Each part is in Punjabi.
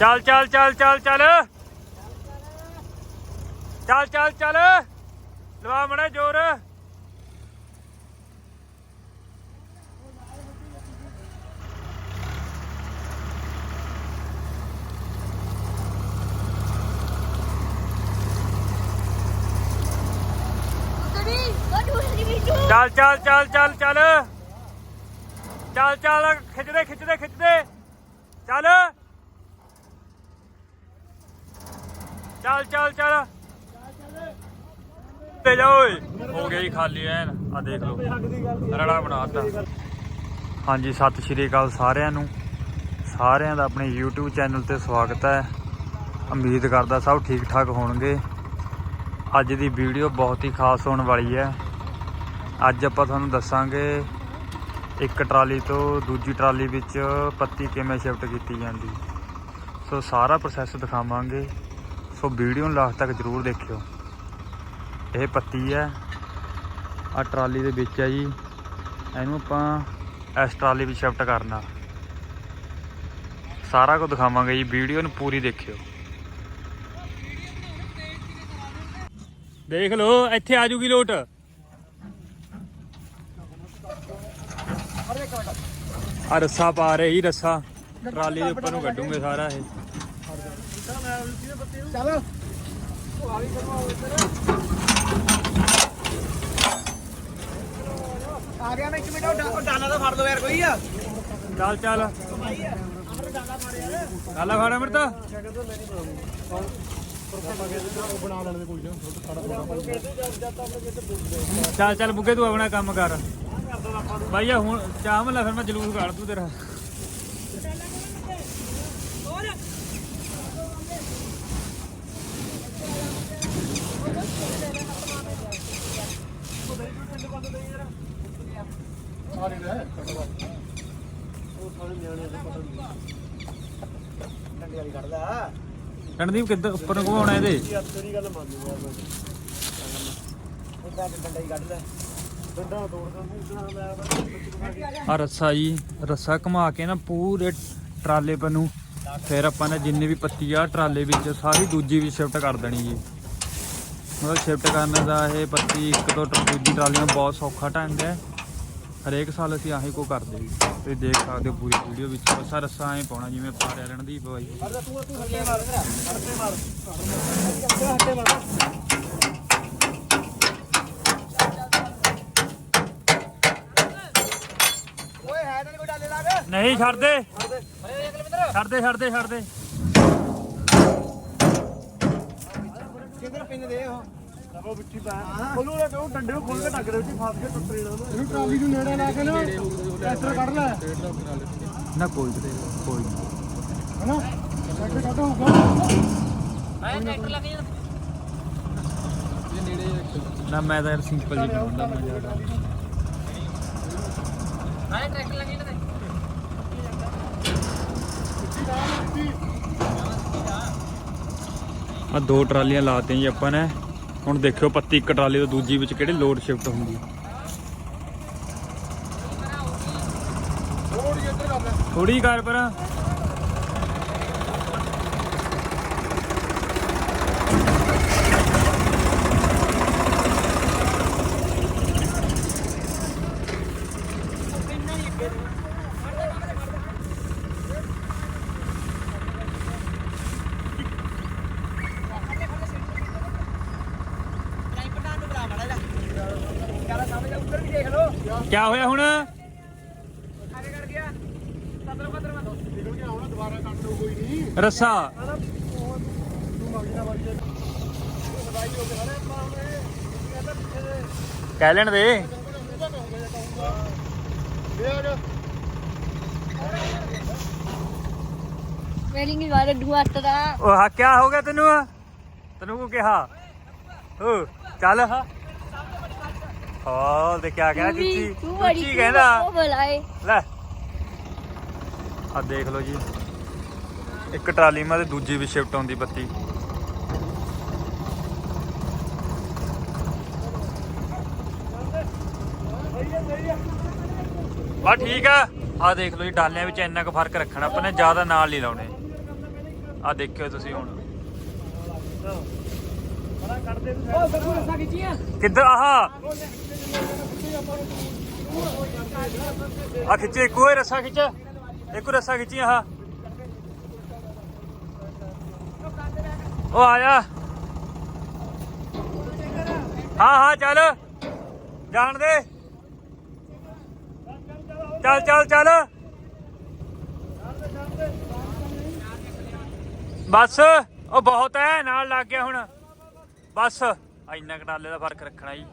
ਚੱਲ ਚੱਲ ਚੱਲ ਚੱਲ ਚੱਲ। ਚੱਲ ਚੱਲ ਚੱਲ। ਲਵਾ ਮੜਾ ਜ਼ੋਰ। ਚੱਲ ਚੱਲ ਚੱਲ ਚੱਲ ਚੱਲ। ਚੱਲ ਚੱਲ ਖਿੱਚਦੇ ਖਿੱਚਦੇ ਖਿੱਚਦੇ ਚੱਲ। ਚੱਲ ਚੱਲ ਚੱਲ। ਤੇ ਜਾ ਓਏ। ਹੋ ਗਿਆ ਖਾਲੀ ਐਨ। ਆ ਦੇਖ ਲਓ। ਰੜਾ ਬਣਾਤਾ ਹਾਂਜੀ, ਸਤਿ ਸ਼੍ਰੀ ਅਕਾਲ ਸਾਰਿਆਂ ਨੂੰ। ਸਾਰਿਆਂ ਦਾ ਆਪਣੇ YouTube ਚੈਨਲ ਤੇ ਸਵਾਗਤ ਹੈ। ਉਮੀਦ ਕਰਦਾ ਸਭ ਠੀਕ ਠਾਕ ਹੋਣਗੇ। ਅੱਜ ਦੀ ਵੀਡੀਓ ਬਹੁਤ ਹੀ ਖਾਸ ਹੋਣ ਵਾਲੀ ਹੈ। ਅੱਜ ਆਪਾਂ ਤੁਹਾਨੂੰ ਦੱਸਾਂਗੇ, ਇੱਕ ਟਰਾਲੀ ਤੋਂ ਦੂਜੀ ਟਰਾਲੀ ਵਿੱਚ ਪੱਤੀ ਕਿਵੇਂ ਸ਼ਿਫਟ ਕੀਤੀ ਜਾਂਦੀ। ਸੋ ਸਾਰਾ ਪ੍ਰੋਸੈਸ ਦਿਖਾਵਾਂਗੇ। ਸੋ ਵੀਡੀਓ ਨੂੰ ਲਾਸਟ ਤੱਕ ਜਰੂਰ ਦੇਖਿਓ। ਇਹ ਪੱਤੀ ਹੈ। ਆ ਟਰਾਲੀ ਦੇ ਵਿੱਚ ਹੈ ਜੀ। ਇਹਨੂੰ ਆਪਾਂ ਇਸ ਟਰਾਲੀ ਵਿੱਚ ਸ਼ਿਫਟ ਕਰਨਾ। ਸਾਰਾ ਕੁਝ ਦਿਖਾਵਾਂਗੇ ਜੀ। ਵੀਡੀਓ ਨੂੰ ਪੂਰੀ ਦੇਖਿਓ। ਦੇਖ ਲਓ, ਇੱਥੇ ਆ ਜੂਗੀ ਲੋਟ। ਆ ਰੱਸਾ ਪਾ ਰਹੇ ਜੀ, ਰੱਸਾ। ਟਰਾਲੀ ਦੇ ਉੱਪਰ ਨੂੰ ਕੱਢੂਗੇ ਸਾਰਾ ਇਹ। ਚੱਲ। ਆ ਗਿਆ ਮੈਂ ਇੱਕ ਮਿੰਟ ਉਹ ਡਾ- ਉਹ ਡਾਲਾ ਦਾ ਫੜ ਦੋ ਯਾਰ ਕੋਈ। ਆ ਚੱਲ ਚੱਲ। ਗੱਲਾਂ ਫੜ ਅਮਰਤ। ਬਣਾ ਲੈਣ ਦੇ ਕੋਈ ਨਾ ਚੱਲ ਚੱਲ ਬੁੱਗੇ ਤੂੰ ਆਪਣਾ ਕੰਮ ਕਰ। ਬਾਈ ਆ ਹੁਣ ਚਾਹ ਮਲਾ ਫਿਰ ਮੈਂ ਜਲੂਸ ਕੱਢ ਦੂੰ ਤੇਰਾ ਆ ਨਹੀਂ ਰਿਹਾ ਉਹ ਸਾਰੇ ਨਿਆਣੇ ਦੇ ਪਤਾ ਨਹੀਂ ਵਾਲੀ ਕੱਢਦਾ ਰਣਦੀਪ ਕਿੱਧਰ ਉੱਪਰ ਨੂੰ ਘੁਮਾਉਣਾ ਇਹਦੇ? ਯਾਰ ਤੇਰੀ ਗੱਲ ਮੰਨ ਲੂਗਾ ਮੈਂ ਉਹਦਾ ਡੰਡਾ ਹੀ ਕੱਢ ਲੈ। ਡੰਡਾ ਤੋੜ ਦਿੰਦਾ ਆ ਰੱਸਾ ਜੀ ਰੱਸਾ ਘੁਮਾ ਕੇ ਨਾ ਪੂਰੇ ਟਰਾਲੇ ਪਰ ਨੂੰ। ਫਿਰ ਆਪਾਂ ਨੇ ਜਿੰਨੀ ਵੀ ਪੱਤੀ ਆ ਟਰਾਲੇ ਵਿੱਚ ਸਾਰੀ ਦੂਜੀ ਵੀ ਸ਼ਿਫਟ ਕਰ ਦੇਣੀ ਜੀ। ਮਤਲਬ ਸ਼ਿਫਟ ਕਰਨ ਦਾ ਇਹ ਪੱਤੀ ਇੱਕ ਤੋਂ ਦੂਜੀ ਟਰਾਲੀ ਨੂੰ ਬਹੁਤ ਸੌਖਾ ਢੰਗ ਹੈ। ਹਰੇਕ ਸਾਲ ਅਸੀਂ ਆਹੀ ਕੋ ਕਰਦੇ ਜੀ ਤੁਸੀਂ ਦੇਖ ਸਕਦੇ ਹੋ ਪੂਰੀ ਵੀਡੀਓ ਵਿੱਚ। ਰੱਸਾ ਰੱਸਾ ਐ ਪਾਉਣਾ ਜਿਵੇਂ ਪਾਰ ਐਲਣ ਦੀ ਨਹੀਂ, ਛੱਡਦੇ। ਛੱਡਦੇ ਛੱਡਦੇ ਛੱਡਦੇ। ਕਿੰਦਰ ਪਿੰਨ ਦੇ ਉਹ? ਸਭੋ ਵਿੱਚੀ ਪਾ ਖੋਲੂ ਲੈ ਉਹ ਡੰਡੇ ਨੂੰ ਖੋਲ ਕੇ ਟੱਕ ਦੇ ਵਿੱਚ ਫਸ ਕੇ ਟੁੱਟ ਰੇਣਾ ਇਹਨੂੰ ਟਰਾਲੀ ਨੂੰ ਨੇੜੇ ਲਾ ਕੇ ਨਾ ਟਰੈਕਟਰ ਕੱਢ ਲੈ। ਨਾ ਕੋਈ ਕਿਤੇ ਕੋਈ ਨੀ। ਹਨਾ? ਟਰੈਕਟਰ ਕੱਢ ਹੋਊਗਾ। ਨਾ ਮੈਂ ਤਾਂ ਯਾਰ ਸਿੰਪਲ ਜੀ ਬਣਾਉਂਦਾ ਮੈਂ ਜ਼ਿਆਦਾ ਆ ਦੋ ਟਰਾਲੀਆਂ ਲਾਤੀਆਂ ਜੀ ਆਪਾਂ ਨੇ। ਹੁਣ ਦੇਖਿਓ ਪੱਤੀ ਇੱਕ ਟਰਾਲੀ ਤੋਂ ਦੂਜੀ ਵਿੱਚ ਕਿਹੜੇ ਲੋਡ ਸ਼ਿਫਟ ਹੁੰਦੀ ਥੋੜੀ ਕਰ ਪਰ ਕੀ ਹੋਇਆ ਹੁਣ? ਅੱਗੇ ਕਰ ਗਿਆ ਸਤਰ ਪਤਰ ਮਾ ਨਿਕਲ ਕੇ ਆਉਣਾ ਦੁਬਾਰਾ ਕੱਢ ਲਓ ਕੋਈ ਨਹੀਂ ਰੱਸਾ। ਤੂੰ ਹੋ ਗਿਆ ਕਹਿੰਦਾ ਪਿੱਛੇ ਦੇ ਕਹਿ ਲੈਣ ਦੇ। ਆ ਮੇਰੀ ਨਹੀਂ ਵਾਰ ਡੂਆਟ ਦਾ। ਉਹ ਹਾਂ ਕੀ ਹੋ ਗਿਆ ਤੈਨੂੰ? ਤੈਨੂੰ ਕੋ ਕਿਹਾ? ਓ ਚੱਲ। ਹਾਂ ਹਾਂ ਤੇ ਕਿਆ ਕਹਿਣਾ ਚੁੱਚੀ ਚੁੱਚੀ ਬੁਲਾਏ। ਲੈ। ਆ ਦੇਖ ਲਓ ਜੀ। ਇੱਕ ਟਰਾਲੀ ਮਾ ਤੇ ਦੂਜੀ ਵੀ ਸ਼ਿਫਟ ਆਉਂਦੀ ਬੱਤੀ। ਬਾ ਠੀਕ ਆ। ਆ ਦੇਖ ਲਓ ਜੀ ਡਾਲਿਆਂ ਵਿੱਚ ਇੰਨਾ ਕੁ ਫ਼ਰਕ ਰੱਖਣਾ ਆਪਾਂ ਨੇ ਜ਼ਿਆਦਾ ਨਾਲ ਨਹੀਂ ਲਾਉਣੇ। ਆ ਦੇਖਿਓ ਤੁਸੀਂ ਹੁਣ ਬੜਾ ਕੱਢਦੇ ਤੂੰ ਉਹ ਗੱਗੂ ਰਸਾ ਖਿੱਚੀਆਂ ਕਿੱਧਰ? ਆਹ। ਆ ਖਿੱਚੇ, ਇੱਕੋ ਹੀ ਰੱਸਾ ਖਿੱਚ। ਇੱਕੋ ਰੱਸਾ ਖਿੱਚੀ, ਆਹ। ਉਹ ਆਇਆ ਹਾਂ ਹਾਂ, ਚੱਲ। ਜਾਣ ਦੇ। ਚੱਲ ਚੱਲ ਚੱਲ। ਬਸ, ਉਹ ਬਹੁਤ ਹੈ ਨਾਲ ਲੱਗ ਗਿਆ ਹੁਣ। ਬਸ ਇੰਨਾ ਕਟਾਲੇ ਦਾ ਫ਼ਰਕ ਰੱਖਣਾ ਜੀ।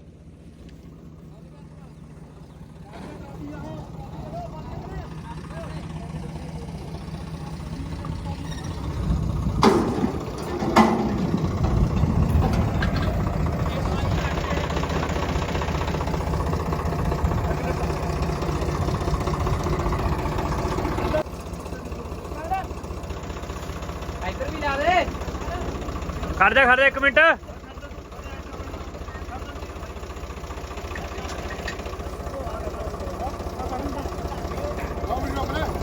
ਖੜ ਜਾ ਖੜ ਜਾ ਇੱਕ ਮਿੰਟ ਰੋਕ ਲਾ ਪੂਰੀ ਰੋਕ ਲਾ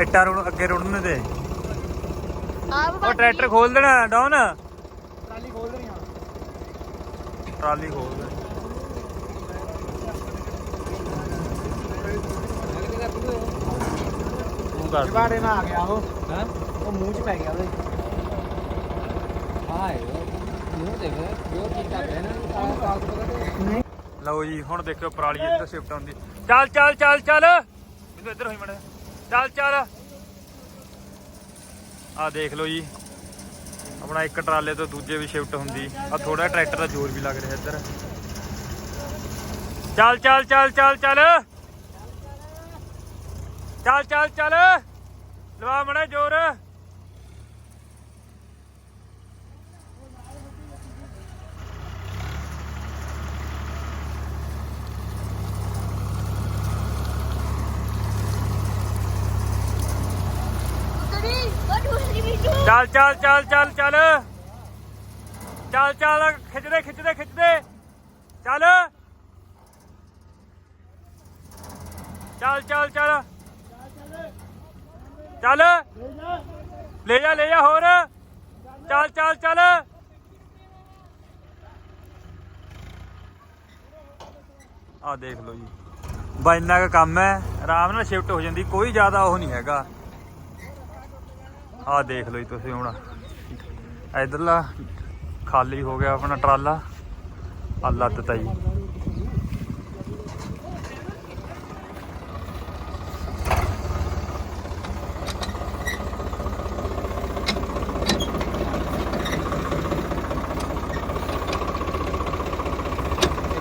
ਇੱਟਾਂ ਰੁੜ ਅੱਗੇ ਰੁੜਨ ਦੇ। ਆਪ ਉਹ ਟਰੈਕਟਰ ਖੋਲ ਦੇਣਾ ਡਾਊਨ। ਟਰਾਲੀ ਖੋਲ ਦੇਣੀ ਆ। ਟਰਾਲੀ ਖੋਲ ਦੇ। ਤੂੰ ਕਰ। ਜਵਾੜੇ ਨਾਲ ਆ ਗਿਆ ਉਹ। ਹਾਂ? ਉਹ ਮੂੰਹ 'ਚ ਪੈ ਗਿਆ ਉਹਦੇ ਹਾਏ ਲਓ ਜੀ, ਹੁਣ ਦੇਖਿਓ ਪਰਾਲੀ ਇੱਧਰ ਸ਼ਿਫਟ ਹੁੰਦੀ ਚੱਲ ਚੱਲ ਚੱਲ ਚੱਲ। ਮੈਨੂੰ ਇੱਧਰ ਹੋਈ ਮੜੇ। ਚੱਲ ਚੱਲ। ਆ ਦੇਖ ਲਓ ਜੀ। ਆਪਣਾ ਇੱਕ ਟਰਾਲੇ ਤੋਂ ਦੂਜੇ ਵੀ ਸ਼ਿਫਟ ਹੁੰਦੀ। ਆ ਥੋੜਾ ਟਰੈਕਟਰ ਦਾ ਜ਼ੋਰ ਵੀ ਲੱਗ ਰਿਹਾ ਇੱਧਰ। ਚੱਲ ਚੱਲ ਚੱਲ ਚੱਲ ਚੱਲ। ਚੱਲ ਚੱਲ ਚੱਲ। ਲਵਾ ਮੜਾ ਜ਼ੋਰ। ਚੱਲ ਚੱਲ ਚੱਲ ਚੱਲ ਚੱਲ। ਚੱਲ ਚੱਲ, ਖਿੱਚਦੇ ਖਿੱਚਦੇ ਖਿੱਚਦੇ। ਚੱਲ। ਚੱਲ ਚੱਲ ਚੱਲ। ਚੱਲ। ਲੈ ਜਾ ਲੈ ਜਾ ਹੋਰ। ਚੱਲ ਚੱਲ ਚੱਲ। ਆ ਦੇਖ ਲਓ ਜੀ। ਬਾ ਇੰਨਾ ਕੁ ਕੰਮ ਹੈ। ਆਰਾਮ ਨਾਲ ਸ਼ਿਫਟ ਹੋ ਜਾਂਦੀ। ਕੋਈ ਜ਼ਿਆਦਾ ਉਹ ਨਹੀਂ ਹੈਗਾ। ਆਹ ਦੇਖ ਲਓ ਜੀ ਤੁਸੀਂ ਹੁਣ। ਇਧਰਲਾ ਖਾਲੀ ਹੋ ਗਿਆ ਆਪਣਾ ਟਰਾਲਾ। ਆ ਲੱਦਤਾ ਜੀ।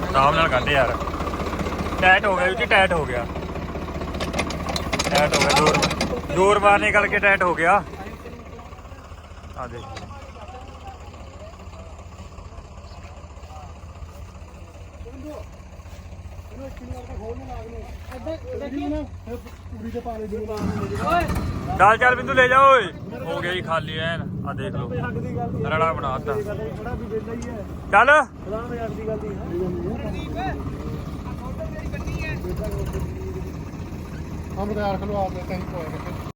ਆਰਾਮ ਨਾਲ ਕੱਢ ਯਾਰ। ਟਾਈਟ ਹੋ ਗਿਆ ਜੀ ਟਾਈਟ ਹੋ ਗਿਆ। ਟਾਈਟ ਹੋ ਗਿਆ, ਜ਼ੋਰ ਜ਼ੋਰ ਮਾਰਨੇ ਕਰਕੇ ਟਾਈਟ ਹੋ ਗਿਆ। ਆ ਦੇ ਚੱਲ ਚੱਲ ਬਿੰਦੂ ਲੈ ਜਾ ਓਏ। ਹੋ ਗਿਆ ਜੀ ਖਾਲੀ ਐਨ। ਆ ਦੇਖ ਲਓ। ਰੜਾ ਬਣਾਤਾ। ਚੱਲ। ਅਮਰਦਾਰ ਖਲੋ ਆਪ ਦੇ ਕਹੀਂ ਕੋਈ